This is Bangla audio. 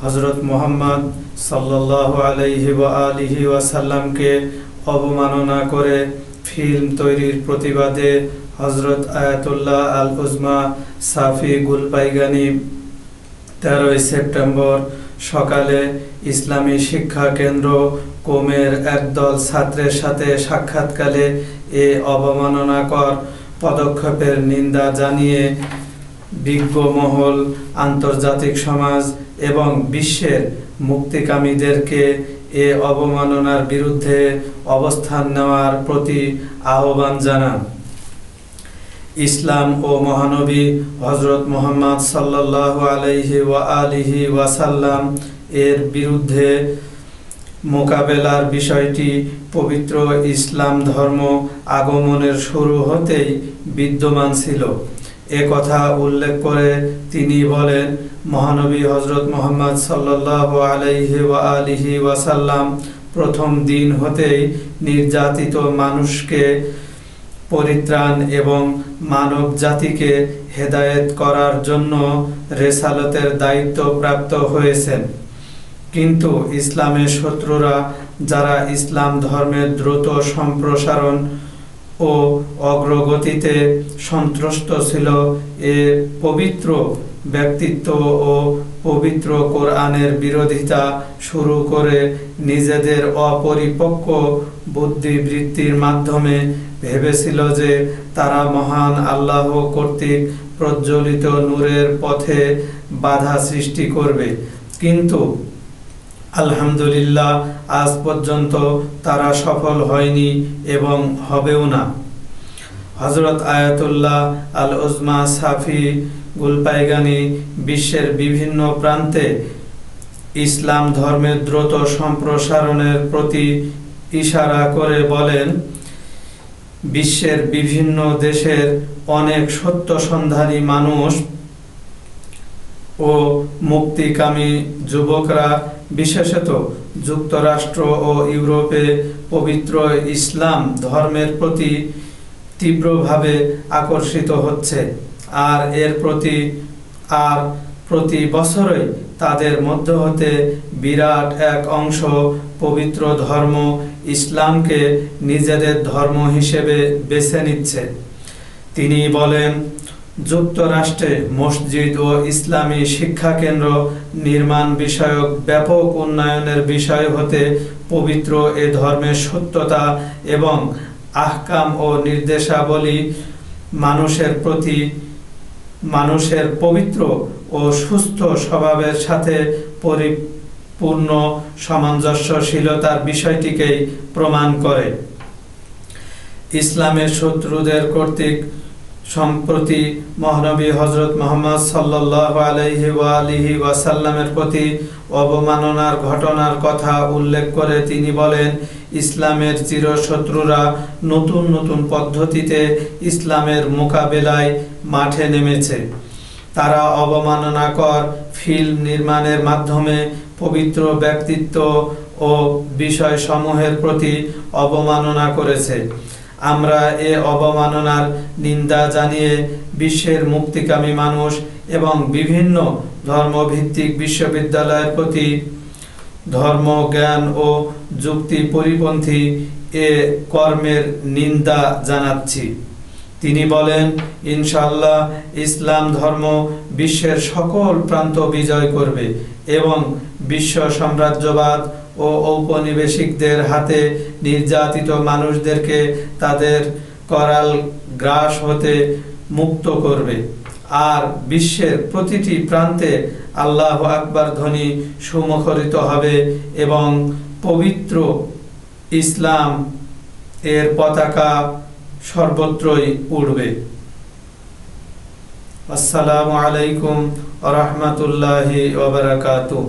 হজরত মোহাম্মদ সাল্লাহ আলিহি ওয়াসাল্লামকে অবমাননা করে ফিল্ম তৈরির প্রতিবাদে হজরত আয়াতুল্লাহ আল উজমা সাফি গুলপাইগানি তেরোই সেপ্টেম্বর সকালে ইসলামী শিক্ষা কেন্দ্র কোমের একদল ছাত্রের সাথে সাক্ষাৎকালে এ অবমাননাকর পদক্ষেপের নিন্দা জানিয়ে বিজ্ঞ মহল আন্তর্জাতিক সমাজ এবং বিশ্বের মুক্তিকামীদেরকে এ অবমাননার বিরুদ্ধে অবস্থান নেওয়ার প্রতি আহ্বান জানান। ইসলাম ও মহানবী হজরত মোহাম্মদ সাল্লাহ আলাইহি ওয়া আলিহি ওয়াসাল্লাম এর বিরুদ্ধে মোকাবেলার বিষয়টি পবিত্র ইসলাম ধর্ম আগমনের শুরু হতেই বিদ্যমান ছিল। এ কথা উল্লেখ করে তিনি বলেন, মহানবী হজরত মোহাম্মদ সাল্লাহ আলিহি ওয়াসাল্লাম প্রথম দিন হতেই নির্যাতিত মানুষকে পরিত্রাণ এবং মানব জাতিকে হেদায়েত করার জন্য রেসালতের দায়িত্ব প্রাপ্ত হয়েছেন। কিন্তু ইসলামের শত্রুরা, যারা ইসলাম ধর্মের দ্রুত সম্প্রসারণ ও অগ্রগতিতে সন্ত্রস্ত ছিল এ পবিত্র ব্যক্তিত্ব ও পবিত্র কোরআনের বিরোধিতা শুরু করে নিজেদের অপরিপক্ক বুদ্ধিবৃত্তির মাধ্যমে ভেবেছিল যে তারা মহান আল্লাহ কর্তৃক প্রজ্বলিত নূরের পথে বাধা সৃষ্টি করবে। কিন্তু আলহামদুলিল্লাহ, আজ পর্যন্ত তারা সফল হয়নি এবং হবেও না। হজরত আয়াতুল্লাহ আল উজমা সাফি গুলপাইগানি বিশ্বের বিভিন্ন প্রান্তে ইসলাম ধর্মের দ্রুত সম্প্রসারণের প্রতি ইশারা করে বলেন, বিশ্বের বিভিন্ন দেশের অনেক সত্য সন্ধানী মানুষ ও মুক্তিকামী যুবকরা, বিশেষত যুক্তরাষ্ট্র ও ইউরোপে পবিত্র ইসলাম ধর্মের প্রতি তীব্রভাবে আকর্ষিত হচ্ছে। আর এর প্রতি, আর প্রতি বছরই তাদের মধ্য হতে বিরাট এক অংশ পবিত্র ধর্ম ইসলামকে নিজেদের ধর্ম হিসেবে বেছে নিচ্ছে। তিনি বলেন যুক্তরাষ্ট্রে মসজিদ ও ইসলামী শিক্ষা কেন্দ্র নির্মাণ বিষয়ক ব্যাপক উন্নয়নের বিষয় হতে পবিত্র এ ধর্মের সত্যতা এবং আহকাম ও নির্দেশাবলী মানুষের প্রতি মানুষের পবিত্র ও সুস্থ স্বভাবের সাথে পরিপূর্ণ সামঞ্জস্যশীলতার বিষয়টিকেই প্রমাণ করে। ইসলামের শত্রুদের কর্তৃক সম্প্রতি মহানবী হজরত মোহাম্মদ সাল্লাহ আলহি ওয়াসাল্লামের প্রতি অবমাননার ঘটনার কথা উল্লেখ করে তিনি বলেন, ইসলামের চিরশত্রুরা নতুন নতুন পদ্ধতিতে ইসলামের মোকাবেলায় মাঠে নেমেছে। তারা অবমাননাকর ফিল্ম নির্মাণের মাধ্যমে পবিত্র ব্যক্তিত্ব ও বিষয়সমূহের প্রতি অবমাননা করেছে। আমরা এ অবমাননার নিন্দা জানিয়ে বিশ্বের মুক্তিকামী মানুষ এবং বিভিন্ন ধর্মভিত্তিক বিশ্ববিদ্যালয়ের প্রতি ধর্ম, জ্ঞান ও যুক্তি পরিপন্থী এ কর্মের নিন্দা জানাচ্ছি। তিনি বলেন ইনশাল্লাহ ইসলাম ধর্ম বিশ্বের সকল প্রান্ত বিজয় করবে এবং বিশ্ব সাম্রাজ্যবাদ ও ঔপনিবেশিকদের হাতে নির্যাতিত মানুষদেরকে তাদের করাল গ্রাস হতে মুক্ত করবে। আর বিশ্বের প্রতিটি প্রান্তে আল্লাহ আকবার ধ্বনি সুমুখরিত হবে এবং পবিত্র ইসলাম এর পতাকা সর্বত্রই উড়বে। আসসালামু আলাইকুম রহমতুল্লাহি ওবরাকাতুহ